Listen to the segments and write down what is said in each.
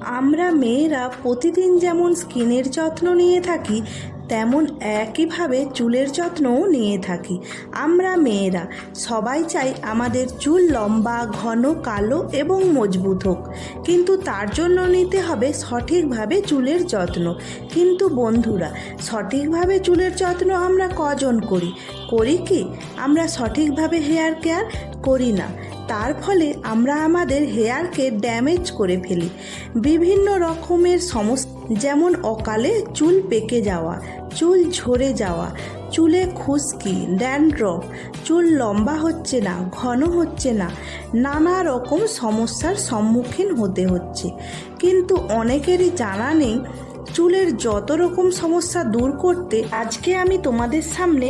আমরা মেয়েরা প্রতিদিন যেমন স্কিনের যত্ন নিয়ে থাকি, তেমন একইভাবে চুলের যত্নও নিয়ে থাকি। আমরা মেয়েরা সবাই চাই আমাদের চুল লম্বা, ঘন, কালো এবং মজবুত হোক। কিন্তু তার জন্য নিতে হবে সঠিকভাবে চুলের যত্ন। কিন্তু বন্ধুরা, সঠিকভাবে চুলের যত্ন আমরা কজন করি? করি কি? আমরা সঠিকভাবে হেয়ার কেয়ার করি না। তার ফলে আমরা আমাদের হেয়ারকে ড্যামেজ করে ফেলি। বিভিন্ন রকমের সমস্যা, যেমন অকালে চুল পেকে যাওয়া, চুল ঝরে যাওয়া, চুলে খুশকি, ড্যান্ড্রফ, চুল লম্বা হচ্ছে না, ঘন হচ্ছে না, নানা রকম সমস্যার সম্মুখীন হতে হচ্ছে। কিন্তু অনেকেরই জানা নেই চুলের যত রকম সমস্যা দূর করতে আজকে আমি তোমাদের সামনে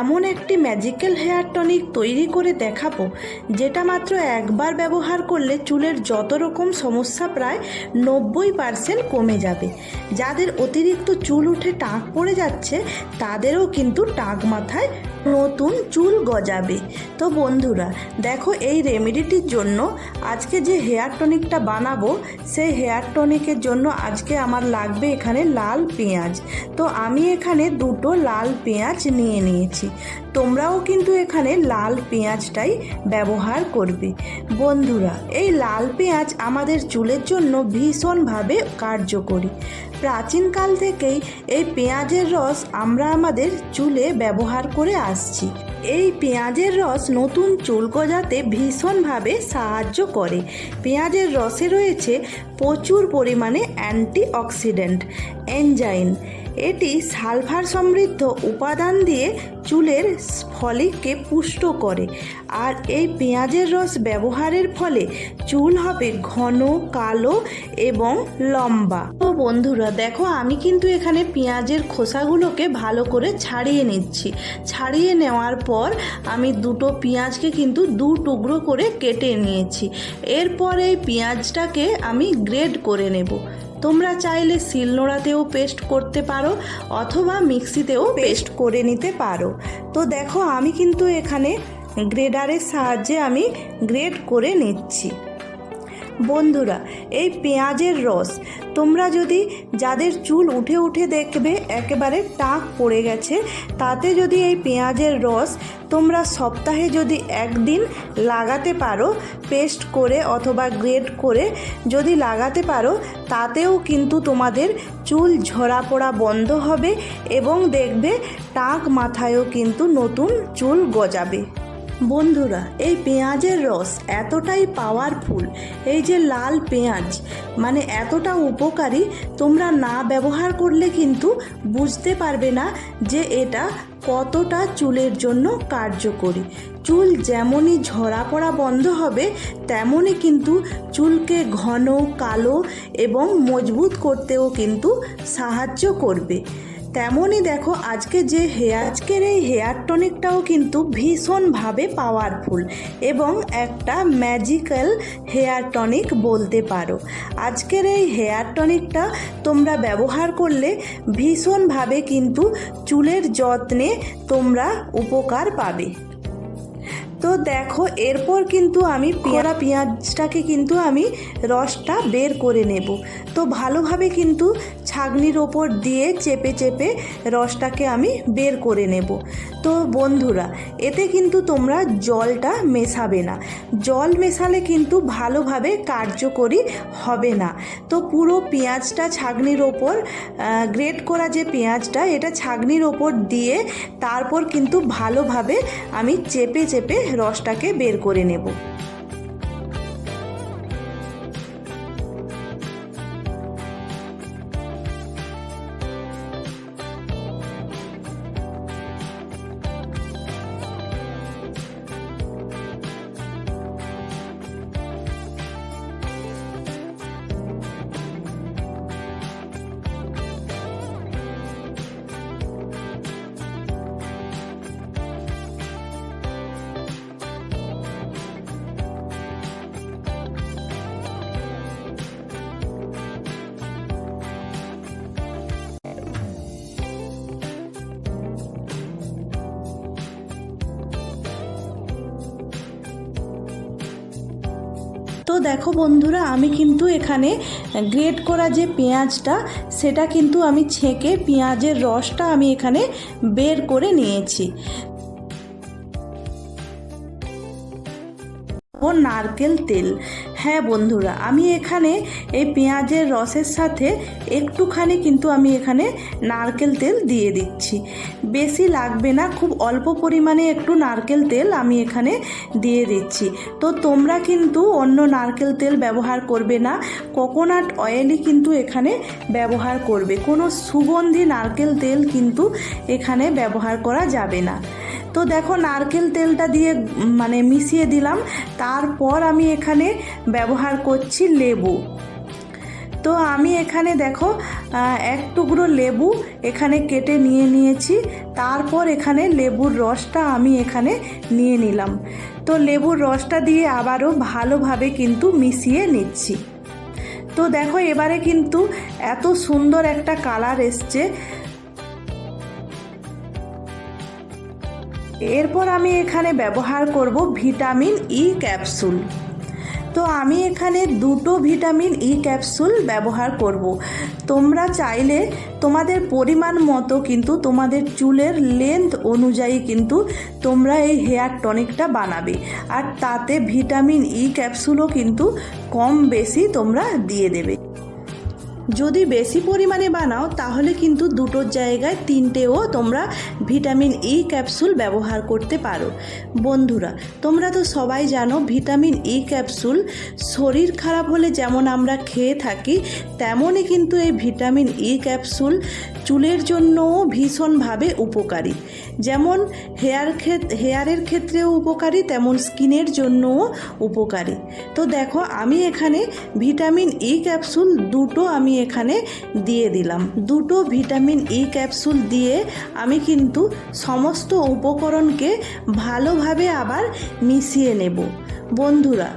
এমন একটি ম্যাজিক্যাল হেয়ার টনিক তৈরি করে দেখাবো, যেটা মাত্র একবার ব্যবহার করলে চুলের যত রকম সমস্যা প্রায় নব্বই পারসেন্ট কমে যাবে। যাদের অতিরিক্ত চুল উঠে টাক পড়ে যাচ্ছে, তাদেরও কিন্তু টাক মাথায় নতুন চুল গজাবে। তো বন্ধুরা, দেখো এই রেমেডিটির জন্য আজকে যে হেয়ার টনিকটা বানাবো, সেই হেয়ার টনিকের জন্য আজকে আমার লাগবে এখানে লাল পেঁয়াজ। তো আমি এখানে দুটো লাল পেঁয়াজ নিয়ে নিয়েছি। তোমরাও কিন্তু এখানে লাল পেঁয়াজটাই ব্যবহার করবে। বন্ধুরা, এই লাল পেঁয়াজ আমাদের চুলের জন্য ভীষণভাবে কার্যকরী। প্রাচীনকাল থেকেই এই পেঁয়াজের রস আমরা আমাদের চুলে ব্যবহার করে আসছি। এই পেঁয়াজের রস নতুন চুল গজাতে ভীষণভাবে সাহায্য করে। পেঁয়াজের রসে রয়েছে প্রচুর পরিমাণে অ্যান্টি অক্সিডেন্ট এনজাইন এটি সালফার সমৃদ্ধ উপাদান দিয়ে চুলের ফলিককে পুষ্ট করে। আর এই পেঁয়াজের রস ব্যবহারের ফলে চুল হবে ঘন, কালো এবং লম্বা। তো বন্ধুরা, দেখো, আমি কিন্তু এখানে পেঁয়াজের খোসাগুলোকে ভালো করে ছাড়িয়ে নিচ্ছি। ছাড়িয়ে নেওয়ার পর আমি দুটো পেঁয়াজকে কিন্তু দু টুকরো করে কেটে নিয়েছি। এরপর এই পেঁয়াজটাকে আমি গ্রেড করে নেব। তোমরা চাইলে শিলনোড়াতেও পেস্ট করতে পারো অথবা মিক্সিতেও পেস্ট করে নিতে পারো। তো দেখো, আমি কিন্তু এখানে গ্রেডারের সাহায্যে আমি গ্রেড করে নিচ্ছি। বন্ধুরা, এই পেঁয়াজের রস তোমরা যদি যাদের চুল উঠে উঠে দেখবে একেবারে টাক পড়ে গেছে, তাতে যদি এই পেঁয়াজের রস তোমরা সপ্তাহে যদি একদিন লাগাতে পারো, পেস্ট করে অথবা গ্রেড করে যদি লাগাতে পারো, তাতেও কিন্তু তোমাদের চুল ঝরা পড়া বন্ধ হবে এবং দেখবে টাক মাথায়ও কিন্তু নতুন চুল গজাবে। বন্ধুরা, এই পেঁয়াজের রস এতটাই পাওয়ারফুল এই যে লাল পেঁয়াজ মানে এতটা উপকারী, তোমরা না ব্যবহার করলে কিন্তু বুঝতে পারবে না যে এটা কতটা চুলের জন্য কার্যকরী। চুল যেমনই ঝরা পড়া বন্ধ হবে, তেমনই কিন্তু চুলকে ঘন, কালো এবং মজবুত করতেও কিন্তু সাহায্য করবে। তেমনই দেখো আজকে যে হেয়ার, আজকের এই হেয়ার টনিকটাও কিন্তু ভীষণভাবে পাওয়ারফুল এবং একটা ম্যাজিক্যাল হেয়ার টনিক বলতে পারো। আজকের এই হেয়ার টনিকটা তোমরা ব্যবহার করলে ভীষণভাবে কিন্তু চুলের যত্নে তোমরা উপকার পাবে। তো দেখো, এরপর কিন্তু আমি পেয়ারা পেঁয়াজটাকে কিন্তু আমি রসটা বের করে নেব। তো ভালোভাবে কিন্তু ছাগনির ওপর দিয়ে চেপে চেপে রসটাকে আমি বের করে নেব। তো বন্ধুরা, এতে কিন্তু তোমরা জলটা মেশাবে না। জল মেশালে কিন্তু ভালোভাবে কার্যকরী হবে না। তো পুরো পেঁয়াজটা ছাগনির ওপর গ্রেট করা যে পেঁয়াজটা, এটা ছাগনির ওপর দিয়ে তারপর কিন্তু ভালোভাবে আমি চেপে চেপে রসটাকে বের করে নেব। তো দেখো বন্ধুরা, আমি কিন্তু এখানে গ্রেট করা যে পেঁয়াজটা, সেটা কিন্তু আমি ছেঁকে পেঁয়াজের রসটা আমি এখানে বের করে নিয়েছি। ও নারকেল তেল। হ্যাঁ বন্ধুরা, আমি এখানে এই পেঁয়াজের রসের সাথে একটুখানি কিন্তু আমি এখানে নারকেল তেল দিয়ে দিচ্ছি। বেশি লাগবে না, খুব অল্প পরিমাণে একটু নারকেল তেল আমি এখানে দিয়ে দিচ্ছি। তো তোমরা কিন্তু অন্য নারকেল তেল ব্যবহার করবে না, কোকোনাট অয়েলই কিন্তু এখানে ব্যবহার করবে। কোনো সুগন্ধি নারকেল তেল কিন্তু এখানে ব্যবহার করা যাবে না। তো দেখো নারকেল তেলটা দিয়ে মানে মিশিয়ে দিলাম। তারপর আমি এখানে ব্যবহার করছি লেবু। তো আমি এখানে দেখো এক টুকরো লেবু এখানে কেটে নিয়ে নিয়েছি। তারপর এখানে লেবুর রসটা আমি এখানে নিয়ে নিলাম। তো লেবুর রসটা দিয়ে আবারও ভালোভাবে কিন্তু মিশিয়ে নিচ্ছি। তো দেখো এবারে কিন্তু এত সুন্দর একটা কালার এসছে। এরপর আমি এখানে ব্যবহার করব ভিটামিন ই ক্যাপসুল। তো আমি এখানে দুটো ভিটামিন ই ক্যাপসুল ব্যবহার করব। তোমরা চাইলে তোমাদের পরিমাণ মতো কিন্তু তোমাদের চুলের লেন্থ অনুযায়ী কিন্তু তোমরা এই হেয়ার টনিকটা বানাবে। আর তাতে ভিটামিন ই ক্যাপসুলও কিন্তু কম বেশি তোমরা দিয়ে দেবে। যদি বেশি পরিমাণে বানাও, তাহলে কিন্তু দুটোর জায়গায় তিনটেও তোমরা ভিটামিন ই ক্যাপসুল ব্যবহার করতে পারো। বন্ধুরা, তোমরা তো সবাই জানো ভিটামিন ই ক্যাপসুল শরীর খারাপ হলে যেমন আমরা খেয়ে থাকি, তেমনই কিন্তু এই ভিটামিন ই ক্যাপসুল চুলের জন্যও ভীষণভাবে উপকারী। যেমন হেয়ার হেয়ারের ক্ষেত্রেও উপকারী, তেমন স্কিনের জন্যও উপকারী। তো দেখো, আমি এখানে ভিটামিন ই ক্যাপসুল দুটো আমি এখানে দিয়ে দিলাম। দুটো ভিটামিন ই ক্যাপসুল দিয়ে আমি কিন্তু সমস্ত উপকরণকে ভালোভাবে আবার মিশিয়ে নেব। বন্ধুরা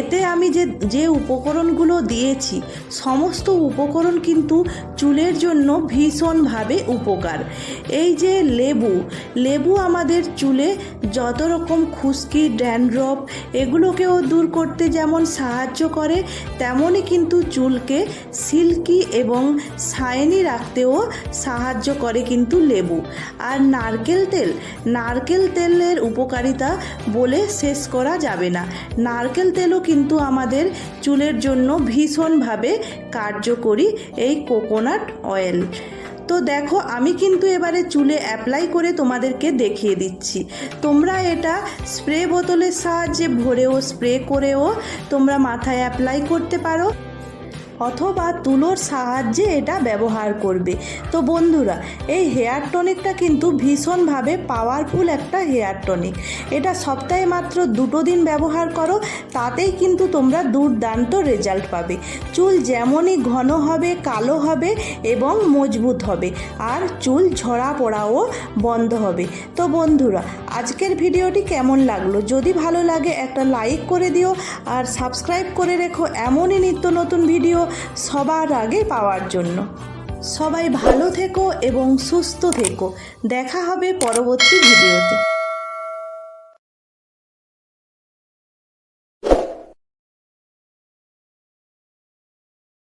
এতে আমি যে যে উপকরণগুলো দিয়েছি, সমস্ত উপকরণ কিন্তু চুলের জন্য ভীষণভাবে উপকার। এই যে লেবু লেবু আমাদের চুলে যত রকম খুশকি, ড্যান্ড্রফ, এগুলোকেও দূর করতে যেমন সাহায্য করে, তেমনই কিন্তু চুলকে সিল্কি এবং শাইনি রাখতেও সাহায্য করে কিন্তু লেবু। আর নারকেল তেল, নারকেল তেলের উপকারিতা বলে শেষ করা যাবে না। নারকেল তেলও কিন্তু আমাদের চুলের জন্য ভীষণভাবে কার্যকরী এই কোকোনাট অয়েল। তো দেখো, আমি কিন্তু এবারে চুলে অ্যাপ্লাই করে তোমাদেরকে দেখিয়ে দিচ্ছি। তোমরা এটা স্প্রে বোতলের সাহায্যে ভরেও, স্প্রে করেও তোমরা মাথায় অ্যাপ্লাই করতে পারো। অথবা তুলোর সাহায্যে এটা ব্যবহার করবে। তো বন্ধুরা, এই হেয়ার টনিকটা কিন্তু ভীষণভাবে পাওয়ারফুল একটা হেয়ার টনিক। এটা সপ্তাহে মাত্র দুটো দিন ব্যবহার করো, তাতেই কিন্তু তোমরা দুর্দান্ত রেজাল্ট পাবে। চুল যেমনই ঘন হবে, কালো হবে এবং মজবুত হবে, আর চুল ঝরা পড়াও বন্ধ হবে। তো বন্ধুরা আজকের ভিডিওটি কেমন লাগল? যদি ভালো লাগে, একটা লাইক করে দিও আর সাবস্ক্রাইব করে রেখো এমনই নিত্য নতুন ভিডিও সবার আগে পাওয়ার জন্য। সবাই ভালো থেকো এবং সুস্থ থেকো। দেখা হবে পরবর্তী ভিডিওতে।